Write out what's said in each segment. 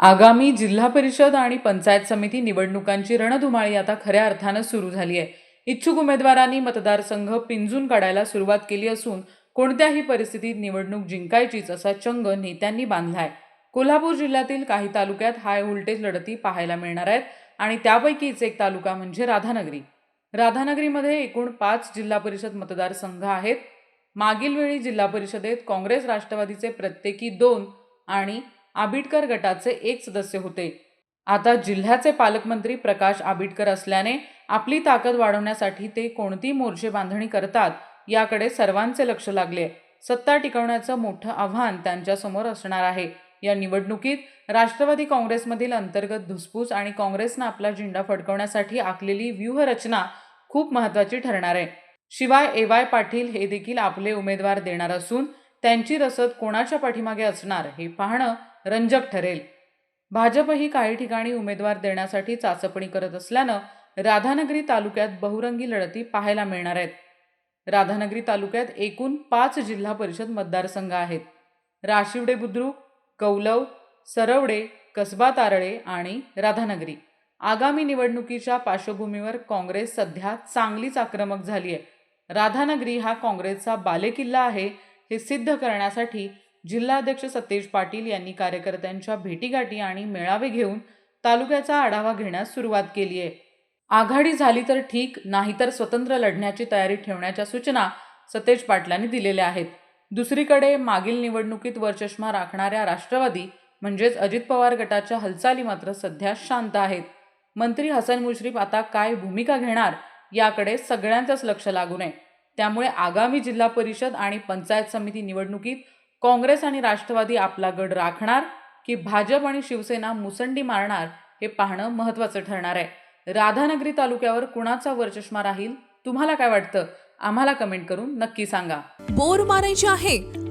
आगामी जिल्हा परिषद आणि पंचायत समिती निवडणुकांची रणधुमाळी आता खऱ्या अर्थानं सुरू झाली आहे. इच्छुक उमेदवारांनी मतदारसंघ पिंजून काढायला सुरुवात केली असून कोणत्याही परिस्थितीत निवडणूक जिंकायचीच असा चंग नेत्यांनी बांधलाय. कोल्हापूर जिल्ह्यातील काही तालुक्यात हाय व्होल्टेज लढती पाहायला मिळणार आहेत आणि त्यापैकीच एक तालुका म्हणजे राधानगरी. राधानगरीमध्ये एकूण पाच जिल्हा परिषद मतदारसंघ आहेत. मागील वेळी जिल्हा परिषदेत काँग्रेस राष्ट्रवादीचे प्रत्येकी दोन आणि आबिटकर गटाचे एक सदस्य होते. आता जिल्ह्याचे पालकमंत्री प्रकाश आबिटकर असल्याने आपली ताकद वाढवण्यासाठी ते कोणती मोर्चे बांधणी करतात याकडे सर्वांचे लक्ष लागले. सत्ता टिकवण्याचं मोठं आव्हान त्यांच्यासमोर असणार आहे. या निवडणुकीत राष्ट्रवादी काँग्रेसमधील अंतर्गत धुसफूस आणि काँग्रेसनं आपला झेंडा फडकवण्यासाठी आखलेली व्यूहरचना खूप महत्त्वाची ठरणार आहे. शिवाय ए वाय पाटील हे देखील आपले उमेदवार देणार असून त्यांची रसद कोणाच्या पाठीमागे असणार हे पाहणं रंजक ठरेल. भाजपही काही ठिकाणी उमेदवार देण्यासाठी चाचपणी करत असल्यानं राधानगरी तालुक्यात बहुरंगी लढती पाहायला मिळणार आहेत. राधानगरी तालुक्यात एकूण पाच जिल्हा परिषद मतदारसंघ आहेत. राशिवडे बुद्रुक कौलव सरवडे कसबा तारळे आणि राधानगरी. आगामी निवडणुकीच्या पार्श्वभूमीवर काँग्रेस सध्या चांगलीच आक्रमक झाली आहे राधानगरी हा काँग्रेसचा बालेकिल्ला आहे हे सिद्ध करण्यासाठी जिल्हाध्यक्ष सतेज पाटील यांनी कार्यकर्त्यांच्या भेटीगाठी आणि मेळावे घेऊन तालुक्याचा आढावा घेण्यास सुरुवात केली आहे. आघाडी झाली तर ठीक नाहीतर स्वतंत्र लढण्याची तयारी ठेवण्याच्या सूचना सतेज पाटलांनी दिलेल्या आहेत. दुसरीकडे मागील निवडणुकीत वरचष्मा राखणाऱ्या राष्ट्रवादी म्हणजेच अजित पवार गटाच्या हालचाली मात्र सध्या शांत आहेत. मंत्री हसन मुश्रीफ आता काय भूमिका घेणार याकडे सगळ्यांचंच लक्ष लागू नये त्यामुळे आगामी जिल्हा परिषद आणि पंचायत समिती निवडणुकीत काँग्रेस आणि राष्ट्रवादी आपला गड राखणार की भाजप आणि शिवसेना मुसंडी मारणार हे पाहणं महत्त्वाचं ठरणार आहे. राधानगरी तालुक्यावर कुणाचा वरचष्मा राहील? तुम्हाला काय वाटतं? आम्हाला कमेंट करून नक्की सांगा. बोर मारायचे आहे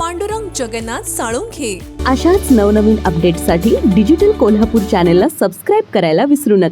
पांडुरंग जगन्नाथ साळुंखे. अशाच नवनवीन अपडेटसाठी डिजिटल कोल्हापूर चॅनेलला सबस्क्राईब करायला विसरू नका.